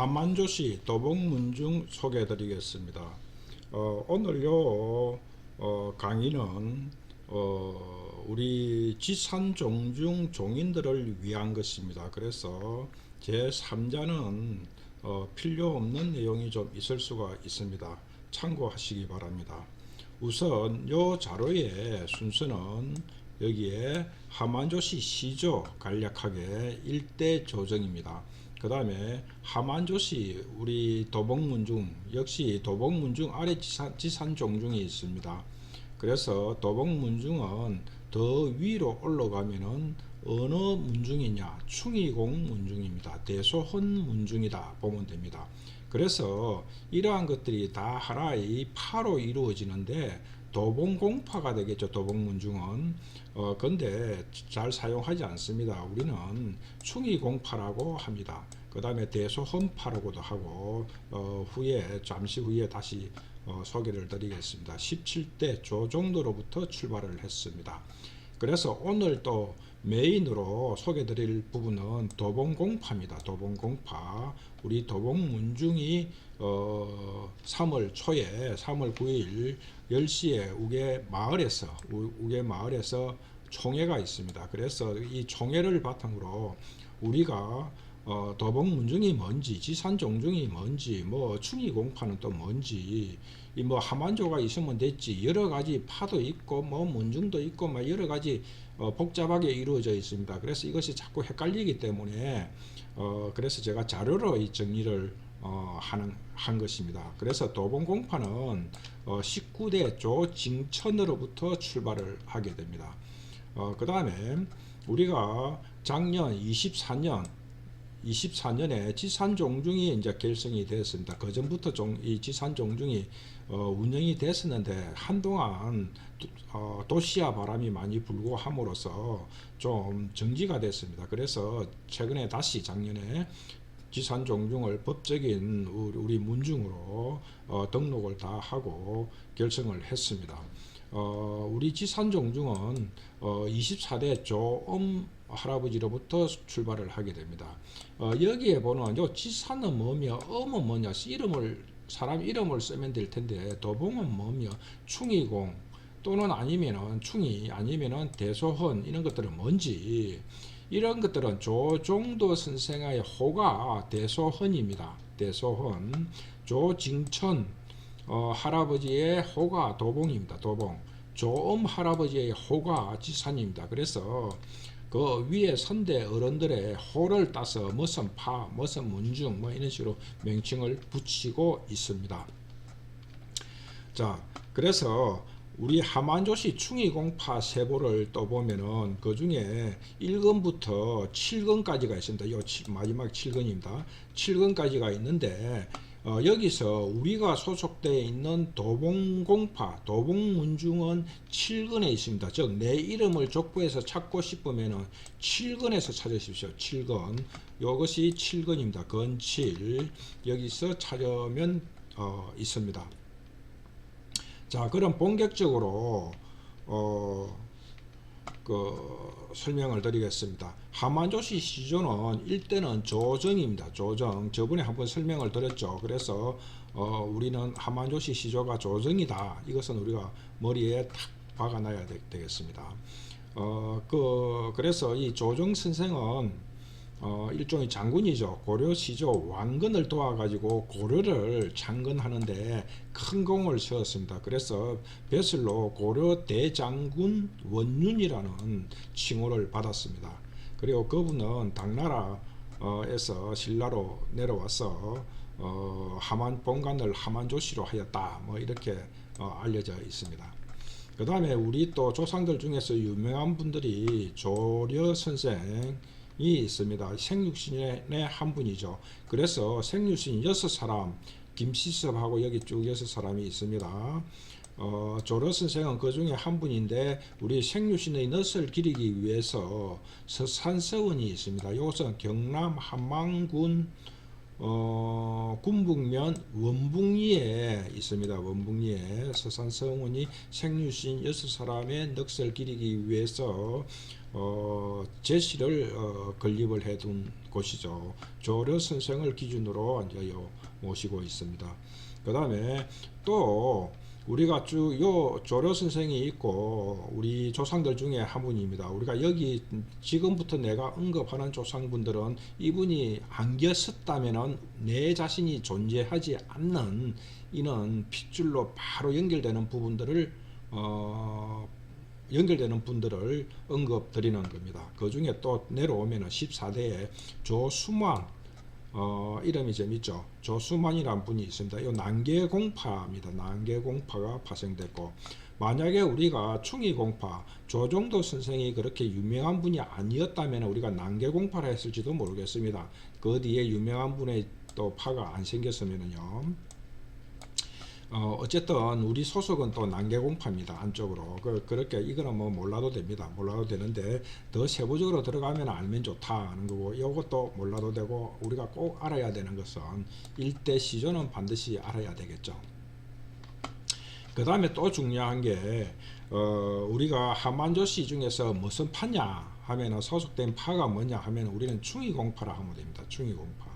하만조시 도봉문중 소개해 드리겠습니다. 어, 오늘요 어, 강의는 어, 우리 지산종중 종인들을 위한 것입니다. 그래서 제 3자는 어, 필요 없는 내용이 좀 있을 수가 있습니다. 참고하시기 바랍니다. 우선 요 자료의 순서는 여기에 하만조시 시조 간략하게 일대 조정입니다. 그 다음에 하만조시 우리 도봉문중 역시 도봉문중 아래 지산, 지산 종중이 있습니다. 그래서 도봉문중은 더 위로 올라가면은 어느 문중이냐 충이공 문중입니다. 대소헌 문중이다 보면 됩니다. 그래서 이러한 것들이 다 하나의 파로 이루어지는데 도봉공파가 되겠죠. 도봉문중은 어 근데 잘 사용하지 않습니다. 우리는 충이공파라고 합니다. 그 다음에 대소헌파라고도 하고 어 후에 잠시 후에 다시 어 소개를 드리겠습니다. 17대 조정도로부터 출발을 했습니다. 그래서 오늘 또 메인으로 소개 드릴 부분은 도봉공파입니다. 도봉공파. 우리 도봉문중이 어 3월 초에 3월 9일 10시에 우계 마을에서 우- 우계 마을에서 총회가 있습니다. 그래서 이 총회를 바탕으로 우리가 어, 도봉 문중이 뭔지, 지산 종중이 뭔지, 뭐 충이 공파는 또 뭔지, 이 뭐 하만조가 있으면 됐지 여러 가지 파도 있고 뭐 문중도 있고 막 여러 가지 어, 복잡하게 이루어져 있습니다. 그래서 이것이 자꾸 헷갈리기 때문에 어, 그래서 제가 자료로 이 정리를 어, 하는 한 것입니다. 그래서 도봉 공파는 어, 19대 조징천으로부터 출발을 하게 됩니다. 어, 그 다음에 우리가 작년 24년 24년에 지산 종중이 이제 결성이 되었습니다. 그 전부터 종, 이 지산 종중이 어, 운영이 됐었는데 한동안 도, 어, 도시화 바람이 많이 불고 함으로써 좀 정지가 됐습니다. 그래서 최근에 다시 작년에 지산 종중을 법적인 우리, 문중으로 어, 등록을 다 하고 결성을 했습니다. 어, 우리 지산 종중은 어, 24대 조엄 할아버지로부터 출발을 하게 됩니다. 어, 여기에 보는 요 지산은 뭐며 엄은 뭐냐 이름을 사람 이름을 쓰면 될 텐데 도봉은 뭐며 충이공 또는 아니면은 충이 아니면은 대소헌 이런 것들은 뭔지 이런 것들은 조종도 선생의 호가 대소헌입니다. 대소헌 조징천 어, 할아버지의 호가 도봉입니다. 도봉 조엄 할아버지의 호가 지산입니다. 그래서 그 위에 선대 어른들의 호를 따서 무슨 파, 무슨 문중 뭐 이런 식으로 명칭을 붙이고 있습니다. 자, 그래서 우리 하만조시 충이공파 세보를 또 보면은 그 중에 1건부터 7건까지가 있습니다. 요 치- 마지막 7건입니다. 7건까지가 있는데 어, 여기서 우리가 소속되어 있는 도봉공파, 도봉문중은 7건에 있습니다. 즉, 내 이름을 족보에서 찾고 싶으면은 7건에서 찾으십시오. 7건. 이것이 7건입니다. 건 7. 여기서 찾으면 어, 있습니다. 자, 그럼 본격적으로 어, 그 설명을 드리겠습니다. 하만조시 시조는 일대는 조정입니다. 조정. 저번에 한번 설명을 드렸죠. 그래서 어, 우리는 하만조시 시조가 조정이다. 이것은 우리가 머리에 탁 박아놔야 되, 되겠습니다. 어, 그 그래서 이 조정 선생은 어, 일종의 장군이죠. 고려 시조 왕건을 도와가지고 고려를 창건하는데 큰 공을 세웠습니다. 그래서 벼슬로 고려 대장군 원윤이라는 칭호를 받았습니다. 그리고 그분은 당나라에서 신라로 내려와서 어, 하만 본관을 하만조시로 하였다. 뭐 이렇게 어, 알려져 있습니다. 그 다음에 우리 또 조상들 중에서 유명한 분들이 조려 선생이 있습니다. 생육신의 한 분이죠. 그래서 생육신 여섯 사람, 김시섭하고 여기 쭉 여섯 사람이 있습니다. 어, 조려 선생은 그 중에 한 분인데 우리 생육신의 넛을 기리기 위해서 서산서원이 있습니다. 이것은 경남 함망군 어, 군북면 원북리에 있습니다. 원북리에 서산성원이 생유신 여섯 사람의 넋을 기리기 위해서 어, 제시를 어, 건립을 해둔 곳이죠. 조려 선생을 기준으로 모시고 있습니다. 그 다음에 또 우리가 쭉 요 조려 선생이 있고 우리 조상들 중에 한 분입니다. 우리가 여기 지금부터 내가 언급하는 조상분들은 이분이 안 계셨다면은 내 자신이 존재하지 않는 이는 핏줄로 바로 연결되는 부분들을 어 연결되는 분들을 언급 드리는 겁니다. 그 중에 또 내려오면은 14대에 조수만 어, 이름이 재밌죠. 조수만이라는 분이 있습니다. 이 난계공파입니다. 난계공파가 파생됐고 만약에 우리가 충이공파 조정도 선생이 그렇게 유명한 분이 아니었다면 우리가 난계공파라 했을지도 모르겠습니다. 그 뒤에 유명한 분의 또 파가 안 생겼으면은요. 어, 어쨌든 우리 소속은 또 난계공파입니다. 안쪽으로. 그, 그렇게 이거는 뭐 몰라도 됩니다. 몰라도 되는데 더 세부적으로 들어가면 알면 좋다 하는 거고 이것도 몰라도 되고 우리가 꼭 알아야 되는 것은 일대 시조는 반드시 알아야 되겠죠. 그 다음에 또 중요한 게 어, 우리가 하만조씨 중에서 무슨 파냐 하면은 소속된 파가 뭐냐 하면 우리는 충이공파라 하면 됩니다. 충이공파.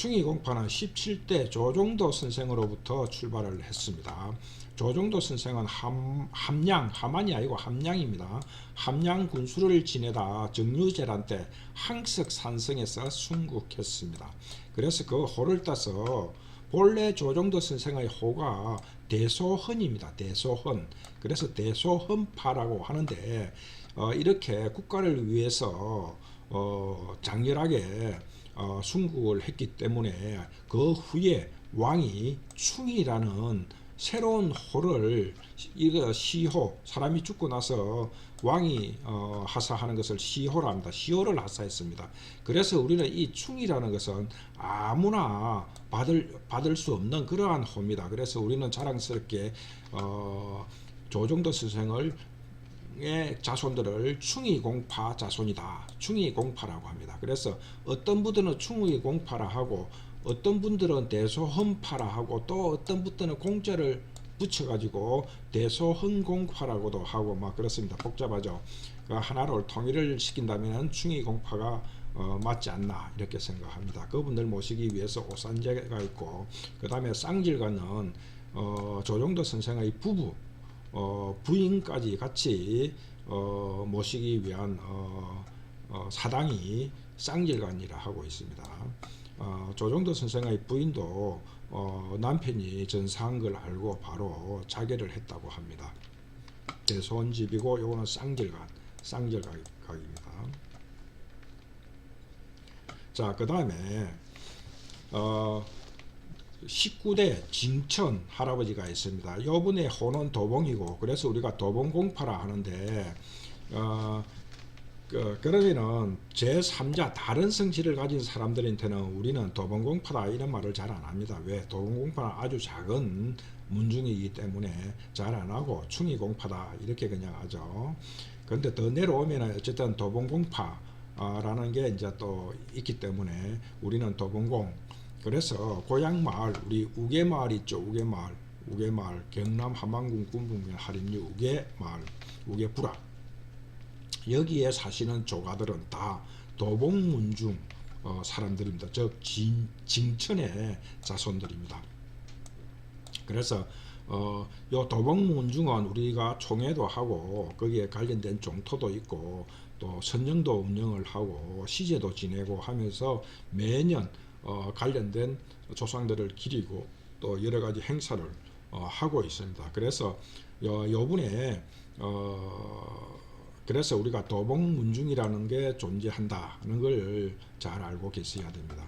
충이공파는 17대 조종도 선생으로부터 출발을 했습니다. 조종도 선생은 함, 함양, 함안이 아니고 함양입니다. 함양 군수를 지내다 정유재란 때 항석 산성에서 순국했습니다. 그래서 그 호를 따서 본래 조종도 선생의 호가 대소헌입니다. 대소헌. 그래서 대소헌파라고 하는데 어, 이렇게 국가를 위해서 어, 장렬하게 어, 순국을 했기 때문에 그 후에 왕이 충이라는 새로운 호를 이거 시호 사람이 죽고 나서 왕이 어, 하사하는 것을 시호라 합니다. 시호를 하사했습니다. 그래서 우리는 이 충이라는 것은 아무나 받을 받을 수 없는 그러한 호입니다. 그래서 우리는 자랑스럽게 어, 조정도 스승을 의 자손들을 충이공파 자손이다. 충이공파라고 합니다. 그래서 어떤 분들은 충이공파라 하고 어떤 분들은 대소헌파라 하고 또 어떤 분들은 공자를 붙여가지고 대소헌공파라고도 하고 막 그렇습니다. 복잡하죠. 그 하나를 통일을 시킨다면 충이공파가 어, 맞지 않나 이렇게 생각합니다. 그분들 모시기 위해서 오산제가 있고 그 다음에 쌍질가는 어, 조정도 선생의 부부 어, 부인까지 같이 어, 모시기 위한 어, 어, 사당이 쌍질관이라 하고 있습니다. 어, 조정도 선생의 부인도 어, 남편이 전사한 걸 알고 바로 자결을 했다고 합니다. 대소원집이고 요거는 쌍질관, 쌍질각입니다. 자, 그 다음에 어, 19대 진천 할아버지가 있습니다. 이분의 호는 도봉이고 그래서 우리가 도봉공파라 하는데 어, 그, 그러면은 제3자 다른 성질을 가진 사람들한테는 우리는 도봉공파다 이런 말을 잘 안 합니다. 왜? 도봉공파는 아주 작은 문중이기 때문에 잘 안 하고 충이공파다 이렇게 그냥 하죠. 그런데 더 내려오면은 어쨌든 도봉공파라는 게 이제 또 있기 때문에 우리는 도봉공 그래서 고향 마을 우리 우계 마을 있죠 우계 마을 우계 마을 경남 함안군 군북면 할인리 우계 마을 우계 부라 여기에 사시는 조가들은 다 도봉문중 어, 사람들입니다. 즉 진, 징천의 자손들입니다. 그래서 어, 요 도봉문중은 우리가 총회도 하고 거기에 관련된 종토도 있고 또 선정도 운영을 하고 시제도 지내고 하면서 매년 어, 관련된 조상들을 기리고 또 여러 가지 행사를 어, 하고 있습니다. 그래서 요, 요분에 어, 그래서 우리가 도봉문중이라는 게 존재한다는 걸 잘 알고 계셔야 됩니다.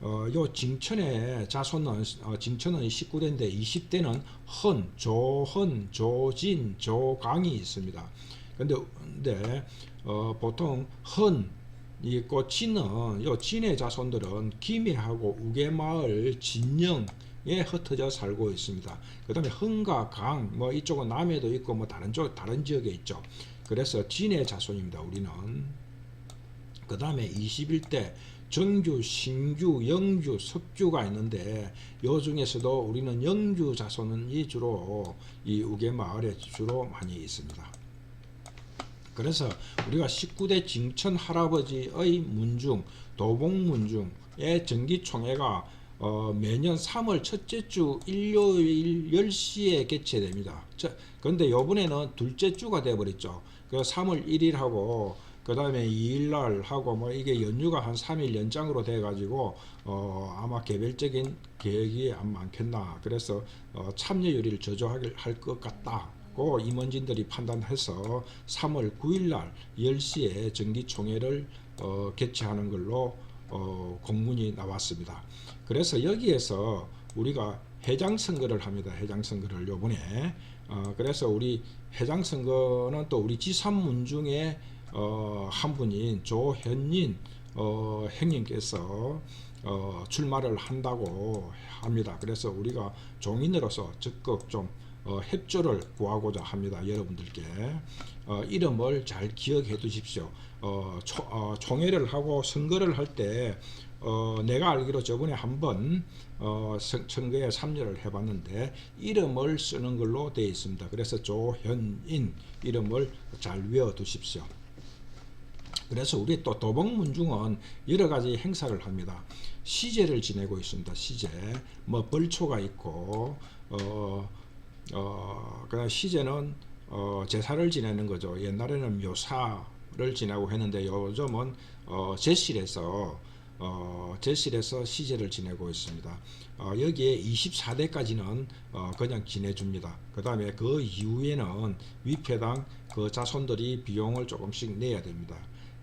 어, 요 징천의 자손은 어, 징천은 19대인데 20대는 헌, 조헌, 조진, 조강이 있습니다. 근데, 근데 어, 보통 헌 있고 진은 요 진의 자손들은 김해하고 우계마을 진영에 흩어져 살고 있습니다. 그 다음에 흥과 강 뭐 이쪽은 남해도 있고 뭐 다른 쪽 다른 지역에 있죠. 그래서 진의 자손입니다. 우리는 그 다음에 21대 정주, 신주, 영주, 석주가 있는데 요 중에서도 우리는 영주 자손이 주로 이 우계 마을에 주로 많이 있습니다. 그래서 우리가 19대 징천 할아버지의 문중 도봉문중의 정기총회가 어, 매년 3월 첫째 주 일요일 10시에 개최됩니다. 저, 그런데 요번에는 둘째 주가 돼버렸죠. 그 3월 1일 하고 그 다음에 2일 날 하고 뭐 이게 연휴가 한 3일 연장으로 돼 가지고 어, 아마 개별적인 계획이 안 많겠나. 그래서 어, 참여율을 저조할 것 같다. 고 임원진들이 판단해서 3월 9일 날 10시에 정기총회를 어, 개최하는 걸로 어, 공문이 나왔습니다. 그래서 여기에서 우리가 회장 선거를 합니다. 회장 선거를 요번에 어, 그래서 우리 회장 선거는 또 우리 지산문 중에 어, 한 분인 조현인 어, 형님께서 어, 출마를 한다고 합니다. 그래서 우리가 종인으로서 적극 좀 어, 협조를 구하고자 합니다. 여러분들께 어, 이름을 잘 기억해 두십시오. 어, 초, 어, 총회를 하고 선거를 할때 어, 내가 알기로 저번에 한번 어, 선- 선거에 참여를 해봤는데 이름을 쓰는 걸로 되어 있습니다. 그래서 조현인 이름을 잘 외워 두십시오. 그래서 우리 또 도봉문중은 여러 가지 행사를 합니다. 시제를 지내고 있습니다. 시제 뭐 벌초가 있고 어, 어, 그다음 시제는 어, 제사를 지내는 거죠. 옛날에는 묘사를 지내고 했는데 요즘은 어, 제실에서 어, 제실에서 시제를 지내고 있습니다. 어, 여기에 24대까지는 어, 그냥 지내줍니다. 그 다음에 그 이후에는 위패당 그 자손들이 비용을 조금씩 내야 됩니다.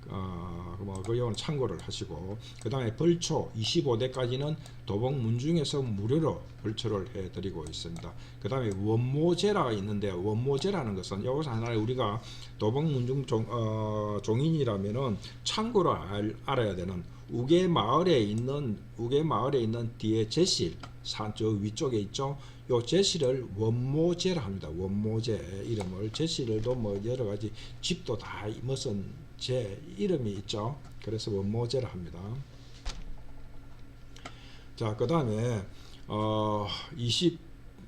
어, 뭐, 그건 참고를 하시고, 그 다음에 벌초 25대까지는 도봉 문중에서 무료로 벌초를 해드리고 있습니다. 그 다음에 원모제라가 있는데, 원모제라는 것은 여기서 하나 우리가 도봉 문중 종, 어, 종인이라면은 참고로 알, 알아야 되는 우계 마을에 있는 우계 마을에 있는 뒤에 제실 산 저 위쪽에 있죠. 요 제실을 원모제라 합니다. 원모제 이름을 제실도 뭐 여러 가지 집도 다 무슨 제 이름이 있죠. 그래서 원모제라 합니다. 자, 그 다음에 어 20,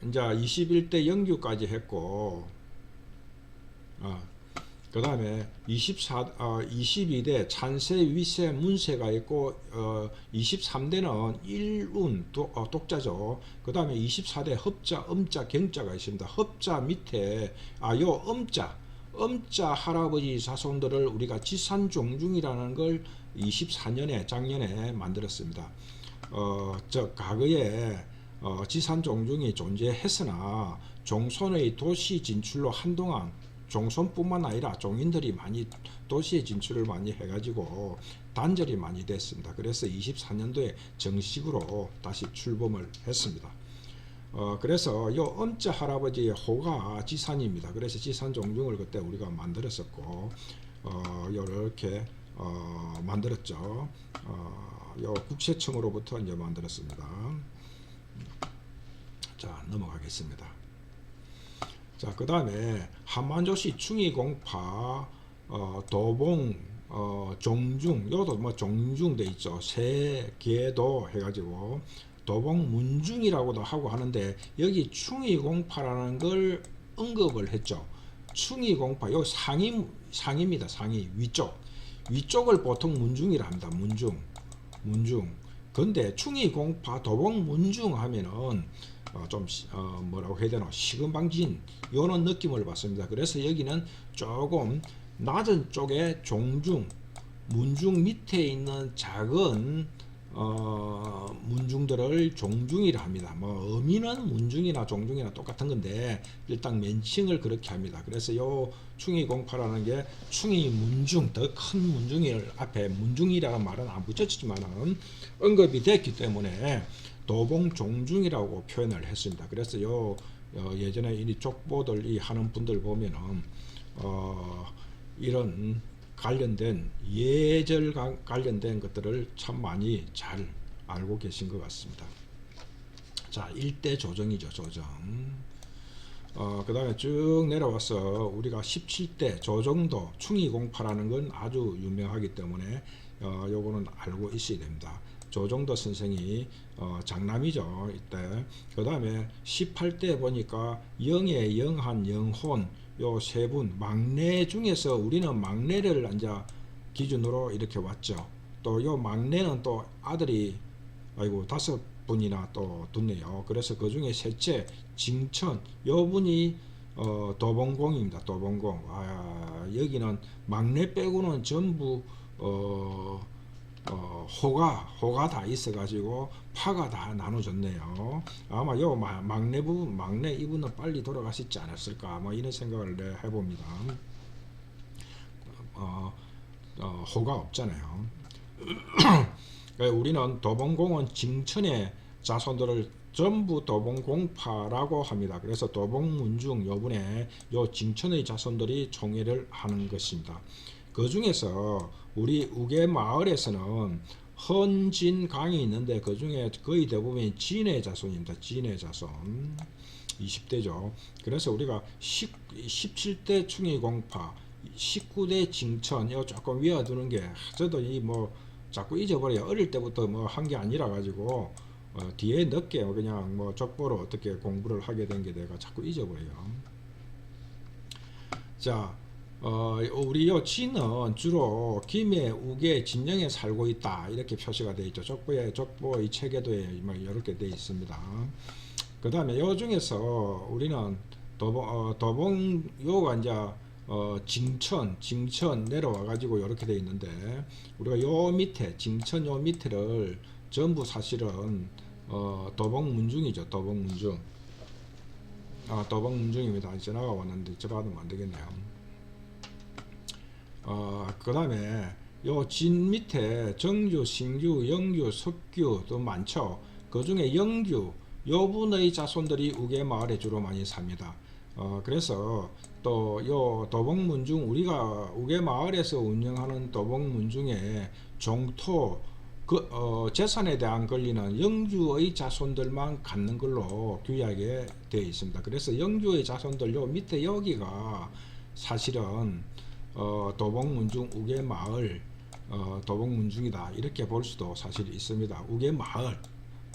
이제 21대 영규까지 했고 어, 그 다음에 24, 어, 22대 찬세, 위세, 문세가 있고 어, 23대는 일운, 도, 어, 독자죠. 그 다음에 24대 hợp자, 음자, 경자가 있습니다. hợp자 밑에 아, 요 음자, 음자 할아버지 자손들을 우리가 지산종중이라는 걸 24년에 작년에 만들었습니다. 어, 저 과거에 어, 지산종중이 존재했으나 종손의 도시 진출로 한동안 종손뿐만 아니라 종인들이 많이 도시에 진출을 많이 해가지고 단절이 많이 됐습니다. 그래서 24년도에 정식으로 다시 출범을 했습니다. 어, 그래서 요 엄자 할아버지의 호가 지산입니다. 그래서 지산 종중을 그때 우리가 만들었었고, 어, 요렇게, 어, 만들었죠. 어, 요 국세청으로부터 이제 만들었습니다. 자, 넘어가겠습니다. 자, 그 다음에 한만조시 충의공파, 어, 도봉, 어, 종중, 요도 뭐 종중 돼 있죠. 세계도 해가지고, 도봉 문중이라고도 하고 하는데, 여기 충의공파라는 걸 언급을 했죠. 충의공파, 요 상위, 상위입니다. 상위, 위쪽. 위쪽을 보통 문중이라 합니다. 문중. 문중. 근데 충의공파, 도봉 문중 하면은, 어, 좀 시- 어, 뭐라고 해야 되나 시금방진 요런 느낌을 받습니다. 그래서 여기는 조금 낮은 쪽에 종중 문중 밑에 있는 작은 어, 문중들을 종중이라 합니다. 뭐 의미는 문중이나 종중이나 똑같은 건데 일단 men칭을 그렇게 합니다. 그래서 요 충의공파라는 게 충의 문중 더 큰 문중을 앞에 문중이라는 말은 안 붙였지만은 언급이 됐기 때문에 도봉 종중이라고 표현을 했습니다. 그래서 요 어, 예전에 이 족보들 이 하는 분들 보면은 어, 이런 관련된 예절 가- 관련된 것들을 참 많이 잘 알고 계신 것 같습니다. 자, 일대 조정이죠, 조정. 어, 그 다음에 쭉 내려와서 우리가 17대 조정도 충의공파라는 건 아주 유명하기 때문에 어, 요거는 알고 있어야 됩니다. 조정도 선생이 어, 장남이죠 이때 그 다음에 18대 보니까 영의 영한 영혼 요 세 분 막내 중에서 우리는 막내를 이제 기준으로 이렇게 왔죠. 또 요 막내는 또 아들이 아이고 다섯 분이나 또 뒀네요. 그래서 그 중에 셋째 징천 요 분이 어, 도봉공입니다. 도봉공. 아, 여기는 막내 빼고는 전부 어, 어, 호가 호가 다 있어 가지고 파가 다 나눠졌네요. 아마 요 마- 막내 부분 막내 이분은 빨리 돌아가시지 않았을까 뭐 이런 생각을 내 해봅니다. 어, 어, 호가 없잖아요. 우리는 도봉공은 징천의 자손들을 전부 도봉공파라고 합니다. 그래서 도봉문중 요번에 요 징천의 자손들이 총회를 하는 것입니다. 그 중에서 우리 우계 마을에서는 헌진강이 있는데 그 중에 거의 대부분이 진의 자손입니다. 진의 자손. 20대죠. 그래서 우리가 10, 17대 충의공파, 19대 징천 이거 조금 외워두는 게 저도 이 뭐 자꾸 잊어버려요. 어릴 때부터 뭐 한 게 아니라 가지고 어, 뒤에 늦게 그냥 뭐 적보로 어떻게 공부를 하게 된 게 내가 자꾸 잊어버려요. 자, 어, 우리 요 진은 주로 김해, 우계, 진영에 살고 있다 이렇게 표시가 되어 있죠. 족보에 족보 이 체계도에 뭐 이렇게 되어 있습니다. 그 다음에 요 중에서 우리는 도봉, 어, 도봉 요가 이제 어, 징천, 징천 내려와 가지고 이렇게 돼 있는데 우리가 요 밑에 징천 요 밑에를 전부 사실은 어, 도봉 문중이죠. 도봉 문중. 아, 도봉 문중입니다. 전화가 왔는데 전화하면 안 되겠네요. 어, 그 다음에 요 진 밑에 정주, 신규, 영규, 석규 도 많죠. 그 중에 영규 요 분의 자손들이 우계 마을에 주로 많이 삽니다. 어, 그래서 또 요 도봉문중 우리가 우계 마을에서 운영하는 도봉문중에 종토 그 어, 재산에 대한 권리는 영주의 자손들만 갖는 걸로 규약에 되어 있습니다. 그래서 영주의 자손들 요 밑에 여기가 사실은 어, 도봉문중 우계 마을 어, 도봉문중이다 이렇게 볼 수도 사실 있습니다. 우계 마을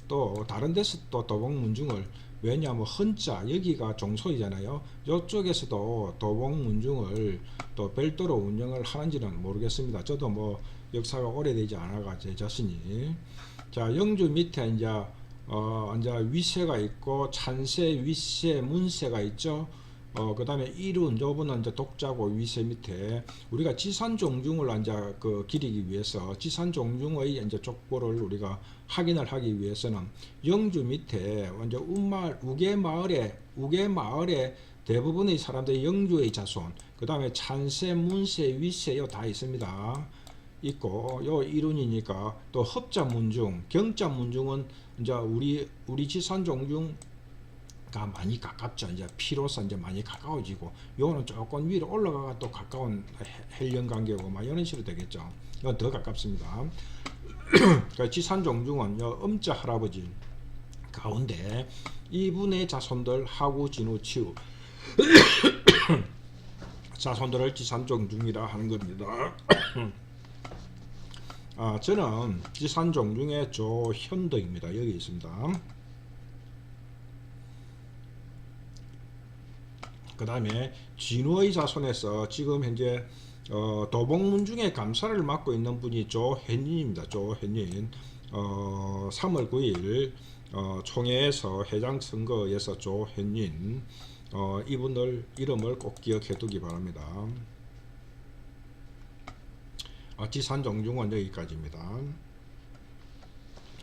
또 다른 데서 또 도봉문중을 왜냐하면 헌자 여기가 종소이잖아요. 이쪽에서도 도봉문중을 또 별도로 운영을 하는지는 모르겠습니다. 저도 뭐 역사가 오래되지 않아가 제 자신이 자 영주 밑에 이제 어 이제 위세가 있고 찬세, 위세, 문세가 있죠. 어 그 다음에 일운 요분은 이제 독자고 위세 밑에 우리가 지산 종중을 이제 그 기리기 위해서 지산 종중의 이제 족보를 우리가 확인을 하기 위해서는 영주 밑에 먼저 운마을 우계 마을에 우계 마을에 대부분의 사람들이 영주의 자손 그 다음에 찬세, 문세, 위세 요 다 있습니다. 있고 요 이론이니까 또 hợp자 문중, 경자 문중은 이제 우리 우리 지산 종중 가 많이 가깝죠. 이제 피로서 이제 많이 가까워지고 요거는 조금 위로 올라가가 또 가까운 해- 헬령 관계고 막 이런 식으로 되겠죠. 이건 더 가깝습니다. 그러니까 지산 종중은 요 음자 할아버지 가운데 이분의 자손들 하구 진우 치우 자손들을 지산 종중이라 하는 겁니다. 아, 저는 지산 종중의 조현덕입니다. 여기 있습니다. 그 다음에 진우의 자손에서 지금 현재 어, 도봉문중의 감사를 맡고 있는 분이 조현인입니다. 조현인 어, 3월 9일 어, 총회에서 회장 선거에서 조현인 어, 이분들 이름을 꼭 기억해 두기 바랍니다. 어, 지산 종중은 여기까지입니다.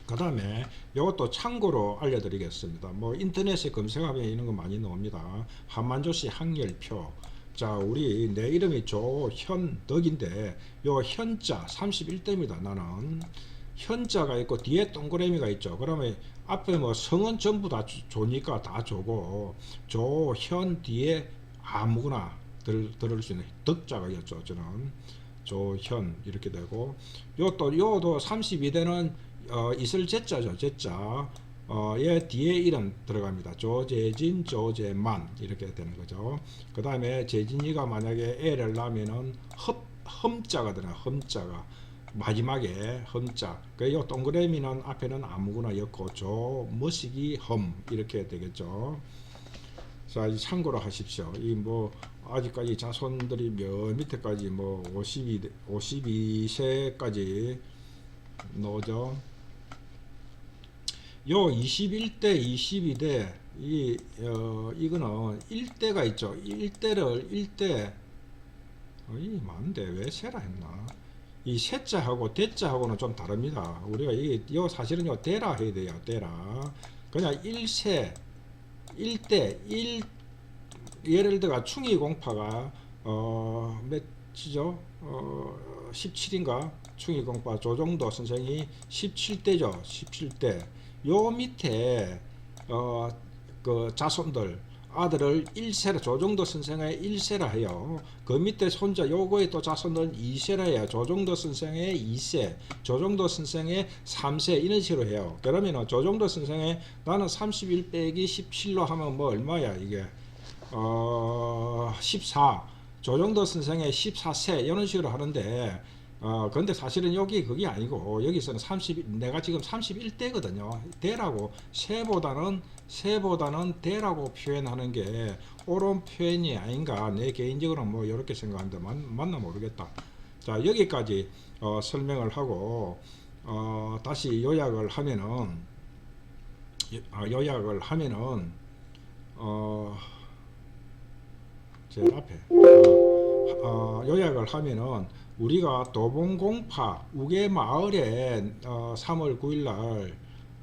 그 다음에 이것도 참고로 알려드리겠습니다. 뭐 인터넷에 검색하면 이런 거 많이 나옵니다. 한만조씨 항열표. 자, 우리 내 이름이 조현덕인데 요 현자 31대입니다. 나는 현자가 있고 뒤에 동그라미가 있죠. 그러면 앞에 뭐 성은 전부 다 조- 조니까 다 조고 조현 뒤에 아무거나 들, 들을 수 있는 덕자가 있죠. 저는 조현 이렇게 되고 요또 요도 32대는 어, 있을 제자죠. 제자. 어, 얘 뒤에 이름 들어갑니다. 조재진, 조재만 이렇게 되는 거죠. 그 다음에 재진이가 만약에 애를 낳으면은 흡, 험자가 들어가. 험자가 마지막에 험자. 그요 동그라미는 앞에는 아무거나 엮고 조 머시기 험 이렇게 되겠죠. 자, 이 참고로 하십시오. 이 뭐 아직까지 자손들이 몇 밑에까지 뭐 52, 52세까지 나오죠. 요 21대, 22대 이 어, 이거는 1대가 있죠. 1대를 1대 어, 이 많은데 왜 세라 했나? 이 세자하고 대자하고는 좀 다릅니다. 우리가 이게 요 사실은 요 대라 해야 돼요. 대라. 그냥 1세 1대 1 예를 들어 충이 공파가 어 몇이죠? 어 17인가? 충이 공파 조정도 선생이 17대죠. 17대. 요 밑에 어 그 자손들 아들을 1세라 조정도 선생의 1세라 해요. 그 밑에 손자 요거의 또 자손들은 2세라 해요. 조정도 선생의 2세, 조정도 선생의 3세 이런 식으로 해요. 그러면은 조정도 선생의 나는 31 빼기 17로 하면 뭐 얼마야 이게 어, 14. 조정도 선생의 14세 이런 식으로 하는데 어 근데 사실은 여기 그게 아니고 여기서는 30 내가 지금 31대거든요. 대라고 세보다는 세보다는 대라고 표현하는 게 옳은 표현이 아닌가 내 개인적으로는 뭐 이렇게 생각하는데 맞, 맞나 모르겠다. 자 여기까지 어, 설명을 하고 어, 다시 요약을 하면은 요- 아, 요약을 하면은 어, 제 앞에 어, 어, 요약을 하면은 우리가 도봉공파 우계마을에 어, 3월 9일 날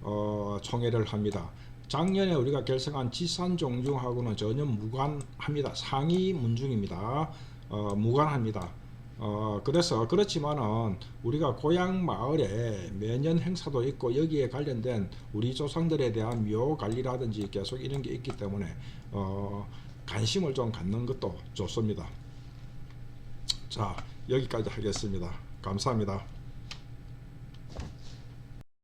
어, 총회를 합니다. 작년에 우리가 결성한 지산종중하고는 전혀 무관합니다. 상위 문중입니다. 어, 무관합니다. 어, 그래서 그렇지만은 우리가 고향 마을에 매년 행사도 있고 여기에 관련된 우리 조상들에 대한 묘 관리라든지 계속 이런 게 있기 때문에 어, 관심을 좀 갖는 것도 좋습니다. 자, 여기까지 하겠습니다. 감사합니다.